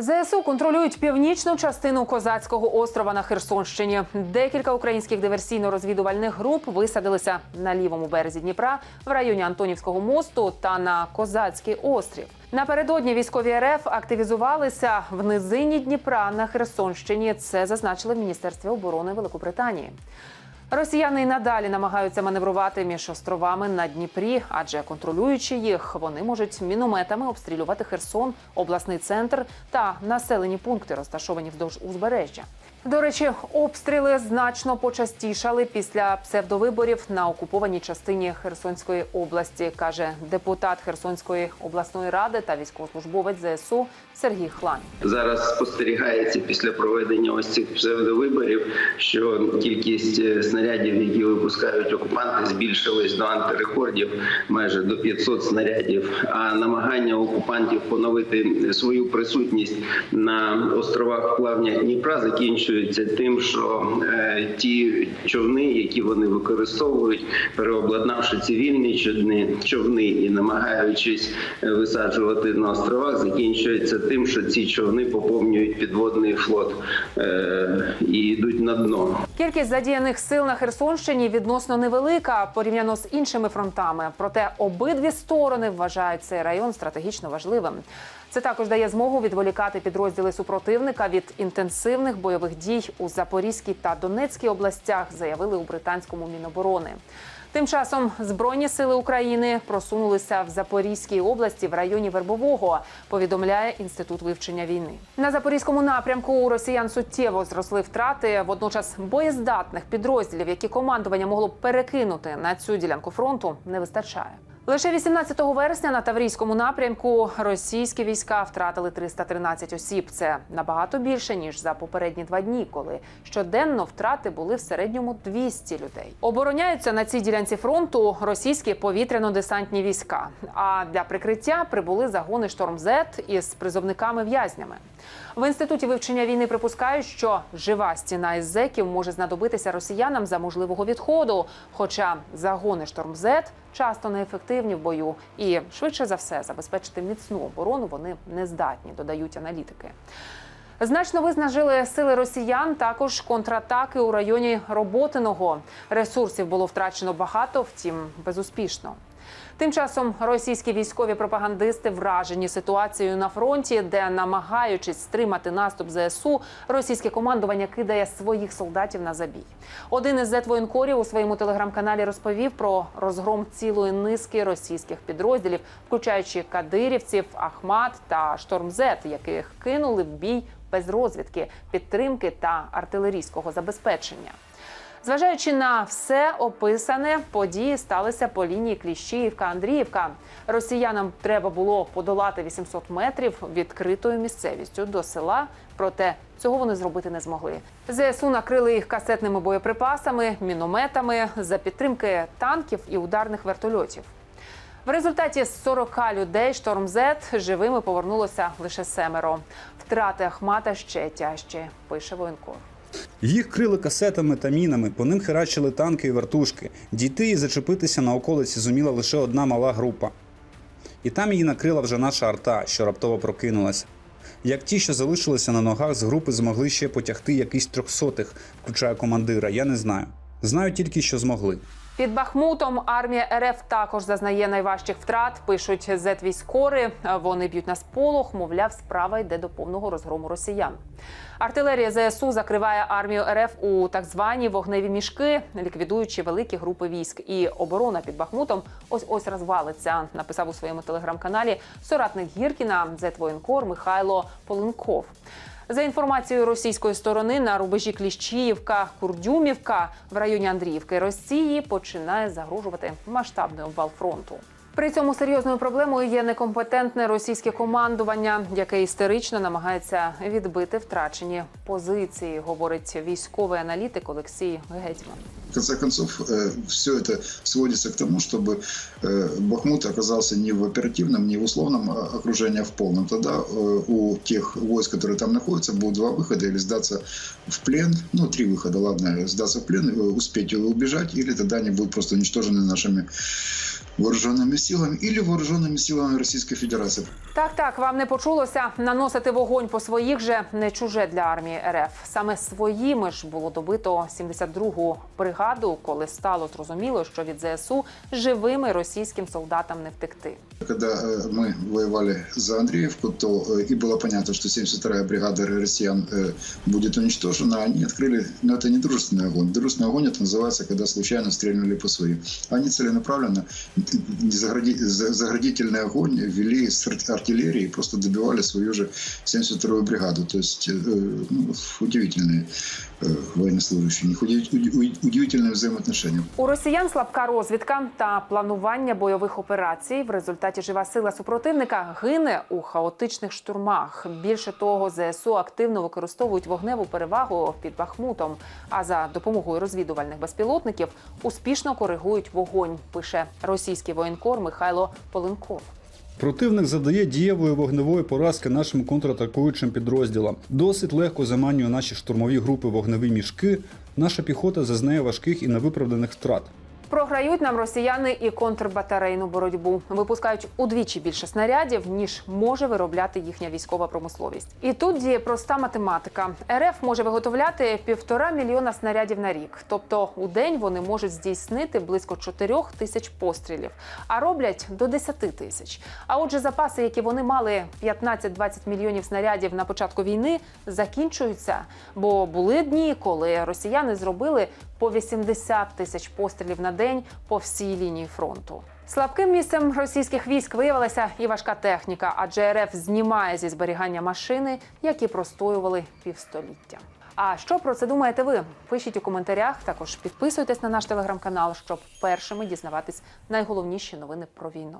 ЗСУ контролюють північну частину козацького острова на Херсонщині. Декілька українських диверсійно-розвідувальних груп висадилися на лівому березі Дніпра в районі Антонівського мосту та на Козацький острів. Напередодні військові РФ активізувалися в низині Дніпра на Херсонщині. Це зазначили в Міністерстві оборони Великобританії. Росіяни й надалі намагаються маневрувати між островами на Дніпрі, адже контролюючи їх, вони можуть мінометами обстрілювати Херсон, обласний центр та населені пункти, розташовані вздовж узбережжя. До речі, обстріли значно почастішали після псевдовиборів на окупованій частині Херсонської області, каже депутат Херсонської обласної ради та військовослужбовець ЗСУ Сергій Хлань. Зараз спостерігається після проведення ось цих псевдовиборів, що кількість е, снарядів, які випускають окупанти, збільшилась до антирекордів майже до 500 снарядів. А намагання окупантів поновити свою присутність на островах плавня Дніпра закінчується тим, що е, ті човни, які вони використовують, переобладнавши цивільні човни, човни і намагаючись е, висаджувати на островах, закінчується тим, що ці човни поповнюють підводний флот е, і йдуть на дно. Кількість задіяних сил на Херсонщині відносно невелика порівняно з іншими фронтами. Проте обидві сторони вважають цей район стратегічно важливим. Це також дає змогу відволікати підрозділи супротивника від інтенсивних бойових дій у Запорізькій та Донецькій областях, заявили у британському міноборони. Тим часом збройні сили України просунулися в Запорізькій області в районі Вербового. Повідомляє інститут вивчення війни. На запорізькому напрямку у росіян суттєво зросли втрати. Водночас боєздатних підрозділів, які командування могло б перекинути на цю ділянку фронту, не вистачає. Лише 18 вересня на Таврійському напрямку російські війська втратили 313 осіб. Це набагато більше ніж за попередні два дні, коли щоденно втрати були в середньому 200 людей. Обороняються на цій ділянці фронту російські повітряно-десантні війська. А для прикриття прибули загони шторм Зет із призовниками-в'язнями. В інституті вивчення війни припускають, що жива стіна із зеків може знадобитися росіянам за можливого відходу. Хоча загони шторм Зет часто неефективні в бою і швидше за все забезпечити міцну оборону вони не здатні, додають аналітики. Значно виснажили сили росіян також контратаки у районі Роботиного. Ресурсів було втрачено багато, втім безуспішно. Тим часом російські військові пропагандисти вражені ситуацією на фронті, де, намагаючись стримати наступ ЗСУ, російське командування кидає своїх солдатів на забій. Один із зетвоєнкорів у своєму телеграм-каналі розповів про розгром цілої низки російських підрозділів, включаючи кадирівців, Ахмат та Штормзет, яких кинули в бій без розвідки, підтримки та артилерійського забезпечення. Зважаючи на все описане, події сталися по лінії Кліщіївка-Андріївка. Росіянам треба було подолати 800 метрів відкритою місцевістю до села. Проте цього вони зробити не змогли. ЗСУ накрили їх касетними боєприпасами, мінометами за підтримки танків і ударних вертольотів. В результаті з 40 людей шторм Зет живими повернулося лише семеро. Втрати Ахмата ще тяжчі, пише воєнкор. Їх крили касетами та мінами, по ним херачили танки і вертушки. Дійти і зачепитися на околиці зуміла лише одна мала група. І там її накрила вже наша арта, що раптово прокинулася. Як ті, що залишилися на ногах з групи, змогли ще потягти якийсь трьохсотих, включає командира, я не знаю. Знаю тільки, що змогли. Під Бахмутом армія РФ також зазнає найважчих втрат. Пишуть зет-військори. Вони б'ють на сполох. Мовляв, справа йде до повного розгрому росіян. Артилерія ЗСУ закриває армію РФ у так звані вогневі мішки, ліквідуючи великі групи військ. І оборона під Бахмутом ось ось розвалиться. Написав у своєму телеграм-каналі соратник Гіркіна зет-воєнкор Михайло Поленков. За інформацією російської сторони, на рубежі Кліщіївка, Курдюмівка в районі Андріївки Росії починає загрожувати масштабний обвал фронту. При цьому серйозною проблемою є некомпетентне російське командування, яке істерично намагається відбити втрачені позиції, говорить військовий аналітик Олексій Гетьман. В конце концов, все это сводится к тому, чтобы э, Бахмут оказался не в оперативном, не в условном а, окружении, а в полном. Тогда э, у тех войск, которые там находятся, будут два выхода. Или сдаться в плен, ну, три выхода, ладно, сдаться в плен, э, успеть убежать, или тогда они будут просто уничтожены нашими вооруженными силами или вооруженными силами Российской Федерации. Так, так, вам не почулося. Наносити вогонь по своїх же не чуже для армії РФ. Саме своїми ж було добито 72-гу бригаду, коли стало зрозуміло, що від ЗСУ живими російським солдатам не втекти. Когда э, мы воевали за Андреевку, то э, и было понятно, что 72-я бригада россиян э, будет уничтожена. Они открыли, но это не дружественный огонь. Дружественный огонь это называется, когда случайно стрельнули по своим. Они целенаправленно загради- за- заградительный огонь вели с ар- артиллерии и просто добивали свою же 72-ю бригаду. То есть э, ну, удивительные э, военнослужащие, у них уди- уди- удивительные взаимоотношения. У росіян слабка розвідка та планування бойових операцій. В результаті жива сила супротивника гине у хаотичних штурмах. Більше того, ЗСУ активно використовують вогневу перевагу під Бахмутом. А за допомогою розвідувальних безпілотників успішно коригують вогонь. Пише російський воєнкор Михайло Поленков. Противник завдає дієвої вогневої поразки нашим контратакуючим підрозділам. Досить легко заманює наші штурмові групи вогневі мішки. Наша піхота зазнає важких і невиправданих втрат. Програють нам росіяни і контрбатарейну боротьбу. Випускають удвічі більше снарядів, ніж може виробляти їхня військова промисловість. І тут діє проста математика. РФ може виготовляти півтора мільйона снарядів на рік. Тобто у день вони можуть здійснити близько чотирьох тисяч пострілів, а роблять до 10 тисяч. А отже, запаси, які вони мали 15-20 мільйонів снарядів на початку війни, закінчуються. Бо були дні, коли росіяни зробили по 80 тисяч пострілів на день по всій лінії фронту. Слабким місцем російських військ виявилася і важка техніка, адже РФ знімає зі зберігання машини, які простоювали півстоліття. А що про це думаєте ви? Пишіть у коментарях. Також підписуйтесь на наш телеграм-канал, щоб першими дізнаватись найголовніші новини про війну.